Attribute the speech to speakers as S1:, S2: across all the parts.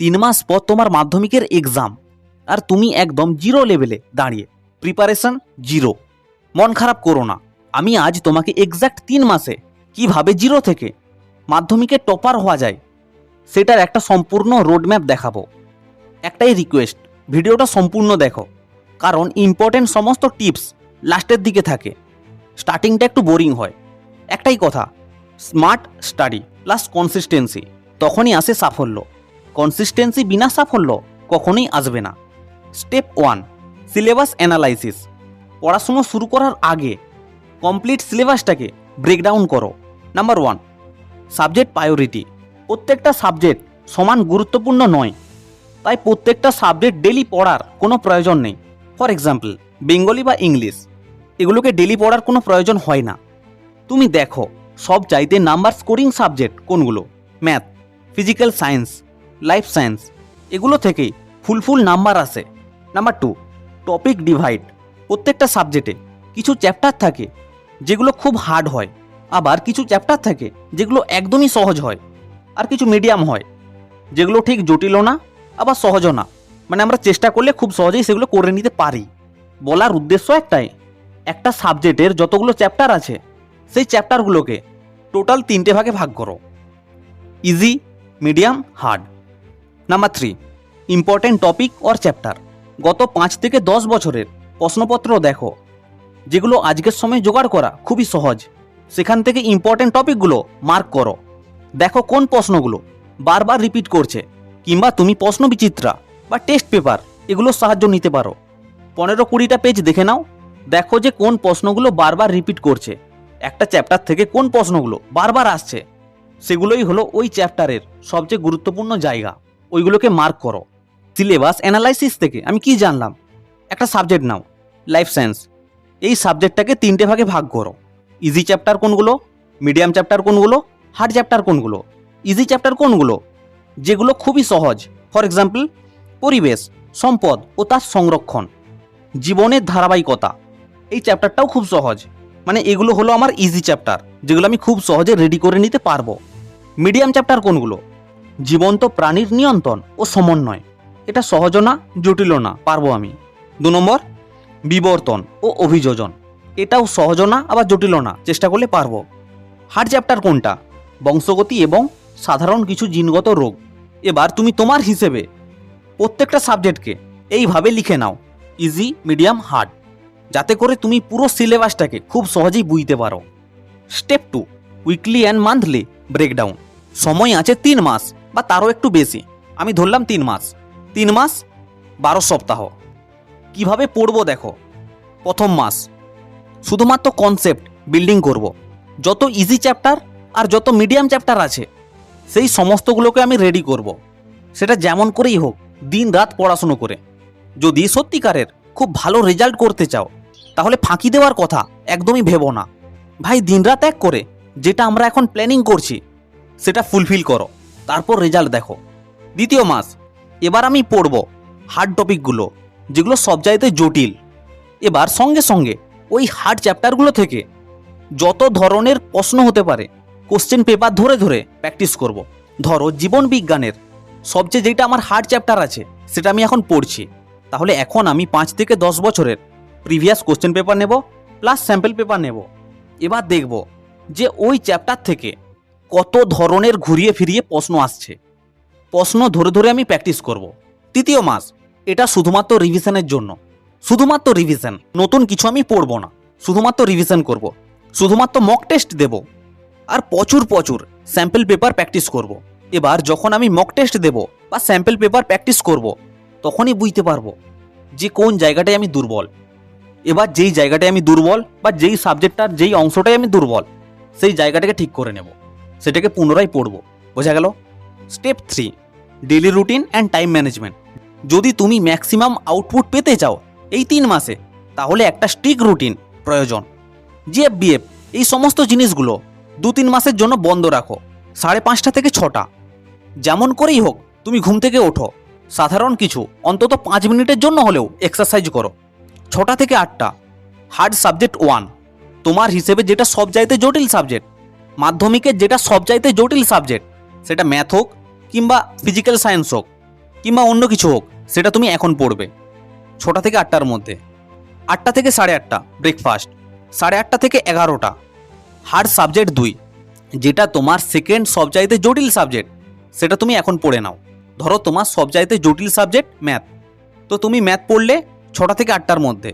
S1: তিন মাস পর তোমার মাধ্যমিকের এক্সাম আর তুমি একদম জিরো লেভেলে দাঁড়িয়ে। প্রিপারেশন জিরো মন খারাপ করো না। আমি আজ তোমাকে এক্স্যাক্ট তিন মাসে কীভাবে জিরো থেকে মাধ্যমিকে টপার হওয়া যায়, সেটার একটা সম্পূর্ণ রোডম্যাপ দেখাবো। একটাই রিকোয়েস্ট ভিডিওটা সম্পূর্ণ দেখো। কারণ ইম্পর্টেন্ট সমস্ত টিপস লাস্টের দিকে থাকে। স্টার্টিংটা একটু বোরিং হয়। একটাই কথা স্মার্ট স্টাডি প্লাস কনসিস্টেন্সি তখনই আসে সাফল্য। কনসিস্টেন্সি বিনা সাফল্য কখনোই আসবে না। স্টেপ ওয়ান সিলেবাস অ্যানালাইসিস পড়াশুনো শুরু করার আগে কমপ্লিট সিলেবাসটাকে ব্রেকডাউন করো। নাম্বার ওয়ান সাবজেক্ট প্রায়োরিটি প্রত্যেকটা সাবজেক্ট সমান গুরুত্বপূর্ণ নয়, তাই প্রত্যেকটা সাবজেক্ট ডেলি পড়ার কোনো প্রয়োজন নেই। ফর এক্সাম্পল বেঙ্গলি বা ইংলিশ, এগুলোকে ডেলি পড়ার কোনো প্রয়োজন হয় না। তুমি দেখো, সব চাইতে নাম্বার স্কোরিং সাবজেক্ট কোনগুলো? Math physical science life science এগুলো থেকেই ফুল ফুল নাম্বার আসে। নাম্বার টু টপিক ডিভাইড প্রত্যেকটা সাবজেক্টে কিছু চ্যাপ্টার থাকে যেগুলো খুব হার্ড হয়। আবার কিছু চ্যাপ্টার থাকে যেগুলো একদমই সহজ হয় আর কিছু মিডিয়াম হয় যেগুলো ঠিক জটিলও না, আবার সহজও না। মানে আমরা চেষ্টা করলে খুব সহজেই সেগুলো করে নিতে পারি। বলার উদ্দেশ্য একটাই, একটা সাবজেক্টের যতগুলো চ্যাপ্টার আছে, সেই চ্যাপ্টারগুলোকে টোটাল তিনটে ভাগে ভাগ করো। Easy medium hard number three important topic or chapter গত পাঁচ থেকে দশ বছরের প্রশ্নপত্র দেখো, যেগুলো আজকের সময় জোগাড় করা খুবই সহজ। সেখান থেকে ইম্পর্টেন্ট টপিকগুলো মার্ক করো। দেখো কোন প্রশ্নগুলো বারবার রিপিট করছে, কিংবা তুমি প্রশ্ন বিচিত্রা বা টেস্ট পেপার এগুলোর সাহায্য নিতে পারো। পনেরো কুড়িটা পেজ দেখে নাও, দেখো যে কোন প্রশ্নগুলো বারবার রিপিট করছে, একটা চ্যাপ্টার থেকে কোন প্রশ্নগুলো বারবার আসছে। সেগুলোই হলো ওই চ্যাপ্টারের সবচেয়ে গুরুত্বপূর্ণ জায়গা। ওইগুলোকে মার্ক করো। সিলেবাস অ্যানালাইসিস থেকে, আমি কি জানলাম? একটা সাবজেক্ট নাও লাইফ সায়েন্স এই সাবজেক্টটাকে তিনটে ভাগে ভাগ করো। ইজি চ্যাপ্টার কোনগুলো? মিডিয়াম চ্যাপ্টার কোনগুলো? হার্ড চ্যাপ্টার কোনগুলো? ইজি চ্যাপ্টার কোনগুলো? যেগুলো খুবই সহজ। ফর এক্সাম্পল পরিবেশ, সম্পদ ও তার সংরক্ষণ। জীবনের ধারাবাহিকতা। এই চ্যাপ্টারটাও খুব সহজ। মানে এগুলো হলো আমার ইজি চ্যাপ্টার যেগুলো আমি খুব সহজে রেডি করে নিতে পারব। মিডিয়াম চ্যাপ্টার কোনগুলো? জীবন্ত প্রাণীর নিয়ন্ত্রণ ও সমন্বয়। এটা সহজও না, জটিলও না, পারব আমি। দু নম্বর, বিবর্তন ও অভিযোজন। এটাও সহজও না, আবার জটিলও না, চেষ্টা করলে পারব। হার্ড চ্যাপ্টার কোনটা? বংশগতি এবং সাধারণ কিছু জিনগত রোগ। এবার তুমি তোমার হিসেবে প্রত্যেকটা সাবজেক্টকে এইভাবে লিখে নাও। Easy, medium, hard. যাতে করে তুমি পুরো সিলেবাসটাকে খুব সহজেই বুঝতে পারো। Step two, weekly and monthly breakdown. সময় আছে তিন মাস। বা তারও একটু বেশি। আমি ধরলাম তিন মাস। তিন মাস, বারো সপ্তাহ। কীভাবে পড়ব দেখো? প্রথম মাস। শুধুমাত্র কনসেপ্ট বিল্ডিং করব। যত ইজি চ্যাপ্টার আর যত মিডিয়াম চ্যাপ্টার আছে, সেই সমস্তগুলোকে আমি রেডি করব। সেটা যেমন করেই হোক দিন রাত পড়াশুনো করে। যদি সত্যিকারের খুব ভালো রেজাল্ট করতে চাও, তাহলে ফাঁকি দেওয়ার কথা একদমই ভেবো না। ভাই, দিনরাত এক করে, যেটা আমরা এখন প্ল্যানিং করছি, সেটা ফুলফিল করো। তারপর রেজাল্ট দেখো। দ্বিতীয় মাস, এবার আমি পড়ব হার্ড টপিকগুলো যেগুলো সবচাইতে জটিল। এবার সঙ্গে সঙ্গে ওই হার্ড চ্যাপ্টারগুলো থেকে যত ধরনের প্রশ্ন হতে পারে কোশ্চেন পেপার ধরে ধরে প্র্যাকটিস করব। ধরো জীবন বিজ্ঞানের সবচেয়ে যেটা আমার হার্ড চ্যাপ্টার আছে, সেটা আমি এখন পড়ছি। তাহলে এখন আমি পাঁচ থেকে দশ বছরের প্রিভিয়াস কোশ্চেন পেপার নেব প্লাস স্যাম্পল পেপার নেব। এবার দেখব যে ওই চ্যাপ্টার থেকে কত ধরনের ঘুরিয়ে ফিরিয়ে প্রশ্ন আসছে প্রশ্ন ধরে ধরে আমি প্র্যাকটিস করব। তৃতীয় মাস, এটা শুধুমাত্র রিভিশনের জন্য শুধুমাত্র রিভিশন নতুন কিছু আমি পড়ব না শুধুমাত্র রিভিশন করব। শুধুমাত্র মক টেস্ট দেব আর প্রচুর প্রচুর স্যাম্পল পেপার প্র্যাকটিস করব। এবার যখন আমি মক টেস্ট দেব বা স্যাম্পল পেপার প্র্যাকটিস করব, তখনই বুঝতে পারব যে কোন জায়গাটায় আমি দুর্বল এবার যেই জায়গাটায় আমি দুর্বল বা যেই সাবজেক্টটার যেই অংশটাই আমি দুর্বল, সেই জায়গাটাকে ঠিক করে নেব সেটাকে পুনরায় পড়ব। বোঝা গেল? Step three daily routine and time management যদি তুমি ম্যাক্সিমাম আউটপুট পেতে চাও এই তিন মাসে, তাহলে একটা স্ট্রিক রুটিন প্রয়োজন। জিএফ বিএফ এই সমস্ত জিনিসগুলো দু তিন মাসের জন্য বন্ধ রাখো, সাড়ে পাঁচটা থেকে ছটা। যেমন করেই হোক, তুমি ঘুম থেকে ওঠো। সাধারণ কিছু, অন্তত পাঁচ মিনিটের জন্য হলেও এক্সারসাইজ করো। ছটা থেকে আটটা হার্ড সাবজেক্ট ওয়ান তোমার হিসেবে যেটা সব সবচাইতে জটিল সাবজেক্ট মাধ্যমিকের যেটা সবচাইতে জটিল সাবজেক্ট, সেটা ম্যাথ হোক কিংবা ফিজিক্যাল সায়েন্স হোক কিংবা অন্য কিছু হোক, সেটা তুমি এখন পড়বে। ছটা থেকে আটটার মধ্যে। আটটা থেকে সাড়ে আটটা ব্রেকফাস্ট সাড়ে আটটা থেকে এগারোটা। হার্ড সাবজেক্ট দুই, যেটা তোমার সেকেন্ড সবচাইতে জটিল সাবজেক্ট সেটা তুমি এখন পড়ে নাও। ধরো তোমার সবচাইতে জটিল সাবজেক্ট ম্যাথ তো তুমি ম্যাথ পড়লে ছটা থেকে আটটার মধ্যে।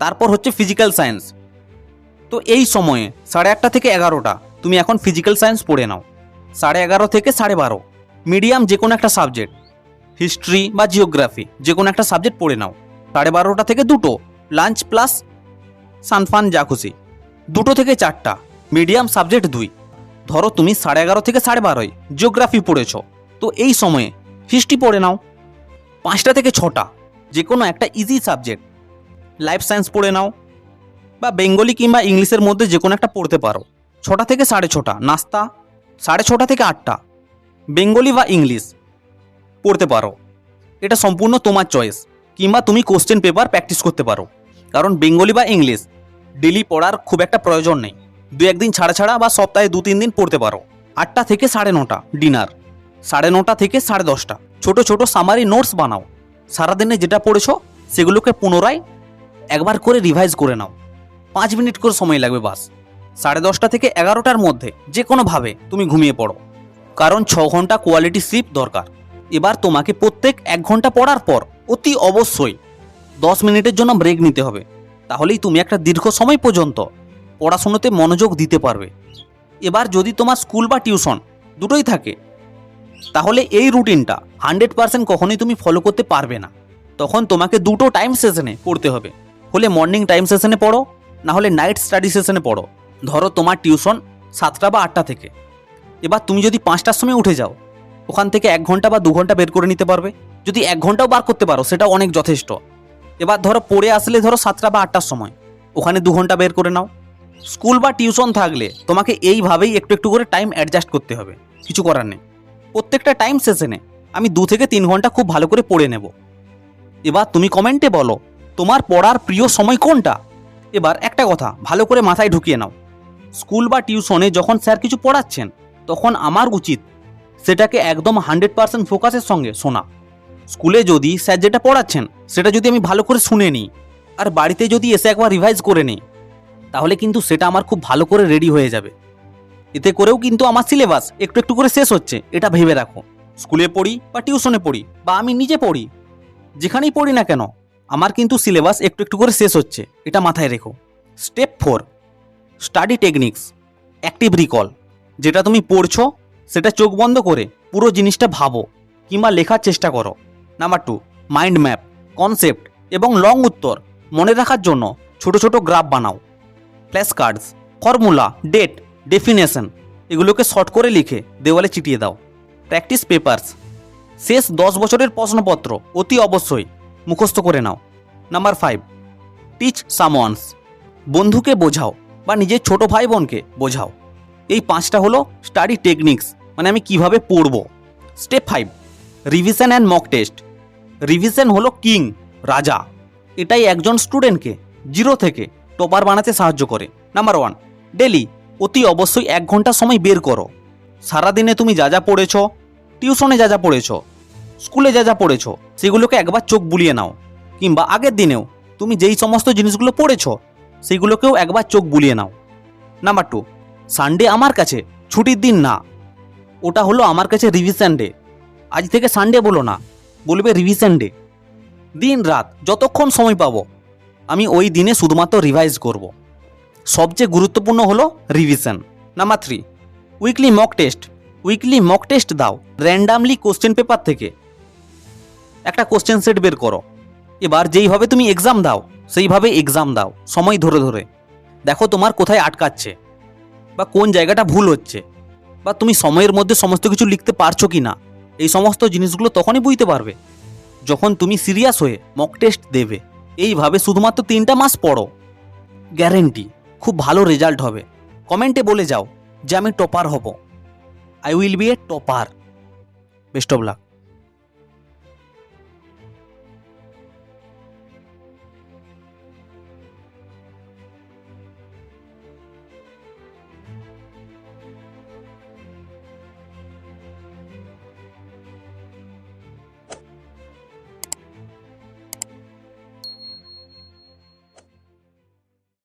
S1: তারপর হচ্ছে ফিজিক্যাল সায়েন্স তো এই সময়ে সাড়ে আটটা থেকে এগারোটা, তুমি এখন ফিজিক্যাল সায়েন্স পড়ে নাও। সাড়ে এগারো থেকে সাড়ে বারো। মিডিয়াম যে কোনো একটা সাবজেক্ট হিস্ট্রি বা জিওগ্রাফি যে কোনো একটা সাবজেক্ট পড়ে নাও। সাড়ে বারোটা থেকে দুটো লাঞ্চ প্লাস সানফান যা খুশি। দুটো থেকে চারটা মিডিয়াম সাবজেক্ট দুই। ধরো তুমি সাড়ে এগারো থেকে সাড়ে বারোয় জিওগ্রাফি পড়েছ। তো এই সময়ে হিস্ট্রি পড়ে নাও। পাঁচটা থেকে ছটা, যে কোনো একটা ইজি সাবজেক্ট লাইফ সায়েন্স পড়ে নাও। বা বেঙ্গলি কিংবা ইংলিশের মধ্যে যে কোনো একটা পড়তে পারো। ছটা থেকে সাড়ে ছটা, নাস্তা, সাড়ে ছটা থেকে আটটা, বেঙ্গলি বা ইংলিশ পড়তে পারো। এটা সম্পূর্ণ তোমার চয়েস কিংবা তুমি কোশ্চেন পেপার প্র্যাকটিস করতে পারো। কারণ বেঙ্গলি বা ইংলিশ ডেলি পড়ার খুব একটা প্রয়োজন নেই। দু একদিন ছাড়া ছাড়া বা সপ্তাহে দু তিন দিন পড়তে পারো। আটটা থেকে সাড়ে নটা ডিনার সাড়ে নটা থেকে সাড়ে দশটা। ছোট ছোট সামারি নোটস বানাও। সারাদিনে যেটা পড়েছো, সেগুলোকে পুনরায় একবার করে রিভাইজ করে নাও। পাঁচ মিনিট করে সময় লাগবে বাস। সাড়ে দশটা থেকে এগারোটার মধ্যে যে কোনোভাবে তুমি ঘুমিয়ে পড়ো। কারণ ছ ঘণ্টা কোয়ালিটি স্লিপ দরকার। এবার তোমাকে প্রত্যেক এক ঘণ্টা পড়ার পর অতি অবশ্যই দশ মিনিটের জন্য ব্রেক নিতে হবে। তাহলেই তুমি একটা দীর্ঘ সময় পর্যন্ত পড়াশুনোতে মনোযোগ দিতে পারবে। এবার যদি তোমার স্কুল বা টিউশন দুটোই থাকে, তাহলে এই রুটিনটা হান্ড্রেড পার্সেন্ট কখনোই তুমি ফলো করতে পারবে না। তখন তোমাকে দুটো টাইম সেশনে পড়তে হবে। হলে মর্নিং টাইম সেশনে পড়ো না হলে নাইট স্টাডি সেশনে পড়ো। ধরো তোমার টিউশন সাতটা বা আটটা থেকে। এবার তুমি যদি পাঁচটার সময় উঠে যাও, ওখান থেকে এক ঘণ্টা বা দু ঘণ্টা বের করে নিতে পারবে। যদি এক ঘন্টাও বার করতে পারো সেটা অনেক যথেষ্ট। এবার ধরো পড়ে আসলে ধরো সাতটা বা আটটার সময়, ওখানে দু ঘণ্টা বের করে নাও। স্কুল বা টিউশন থাকলে তোমাকে এইভাবেই একটু একটু করে টাইম অ্যাডজাস্ট করতে হবে, কিছু করার নেই। প্রত্যেকটা টাইম সেশনে আমি দু থেকে তিন ঘণ্টা খুব ভালো করে পড়ে নেব। এবার তুমি কমেন্টে বলো, তোমার পড়ার প্রিয় সময় কোনটা? এবার একটা কথা, ভালো করে মাথায় ঢুকিয়ে নাও। স্কুল বা টিউশনে যখন স্যার কিছু পড়াচ্ছেন, তখন আমার উচিত সেটাকে একদম হান্ড্রেড পার্সেন্ট ফোকাসের সঙ্গে শোনা। স্কুলে যদি স্যার যেটা পড়াচ্ছেন, সেটা যদি আমি ভালো করে শুনে নিই, আর বাড়িতে যদি এসে একবার রিভাইজ করে নিই, তাহলে কিন্তু সেটা আমার খুব ভালো করে রেডি হয়ে যাবে। এতে করেও কিন্তু আমার সিলেবাস একটু একটু করে শেষ হচ্ছে, এটা ভেবে রাখো। স্কুলে পড়ি বা টিউশনে পড়ি, বা আমি নিজে পড়ি, যেখানেই পড়ি না কেন আমার কিন্তু সিলেবাস একটু একটু করে শেষ হচ্ছে, এটা মাথায় রেখো। Step four study techniques active recall যেটা তুমি পড়ছো, সেটা চোখ বন্ধ করে পুরো জিনিসটা ভাবো কিংবা লেখার চেষ্টা করো। Number two mind map concept এবং লং উত্তর মনে রাখার জন্য ছোট ছোট গ্রাফ বানাও। Flash cards formula date definition এগুলোকে শর্ট করে লিখে দেওয়ালে চিটিয়ে দাও। প্র্যাকটিস পেপারস শেষ দশ বছরের প্রশ্নপত্র অতি অবশ্যই মুখস্থ করে নাও। নাম্বার ফাইভ টিচ সামওয়ানস বন্ধুকে বোঝাও বা নিজের ছোট ভাই বোনকে বোঝাও। এই পাঁচটা হলো স্টাডি টেকনিক্স মানে আমি কীভাবে পড়ব। Step five revision and mock test revision হলো কিং রাজা। এটাই একজন স্টুডেন্টকে জিরো থেকে টপার বানাতে সাহায্য করে। নাম্বার ওয়ান ডেলি অতি অবশ্যই এক ঘণ্টা সময় বের করো। সারাদিনে তুমি যা যা পড়েছ টিউশনে যা যা পড়েছ স্কুলে যা যা পড়েছ, সেগুলোকে একবার চোখ বুলিয়ে নাও। কিংবা আগের দিনেও তুমি যেই সমস্ত জিনিসগুলো পড়েছ, সেগুলোকেও একবার চোখ বুলিয়ে নাও। নাম্বার টু সানডে আমার কাছে ছুটির দিন না। ওটা হলো আমার কাছে রিভিশন ডে আজ থেকে সানডে বলো না, বলবে রিভিশন ডে দিন রাত যতক্ষণ সময় পাবো, আমি ওই দিনে শুধুমাত্র রিভাইজ করব। সবচেয়ে গুরুত্বপূর্ণ হলো revision number three weekly mock test weekly mock test দাও। র্যান্ডামলি কোশ্চেন পেপার থেকে। একটা কোশ্চেন সেট বের করো। এবার যেইভাবে তুমি এক্সাম দাও সেইভাবে এক্সাম দাও, সময় ধরে ধরে। দেখো তোমার কোথায় আটকাচ্ছে, বা কোন জায়গাটা ভুল হচ্ছে, বা তুমি সময়ের মধ্যে সমস্ত কিছু লিখতে পারছ কি না এই সমস্ত জিনিসগুলো তখনই বুঝতে পারবে। যখন তুমি সিরিয়াস হয়ে মক টেস্ট দেবে এইভাবে শুধুমাত্র তিনটা মাস পড়ো। গ্যারেন্টি খুব ভালো রেজাল্ট হবে। কমেন্টে বলে যাও যে আমি টপার হব। I will be a topper best of luck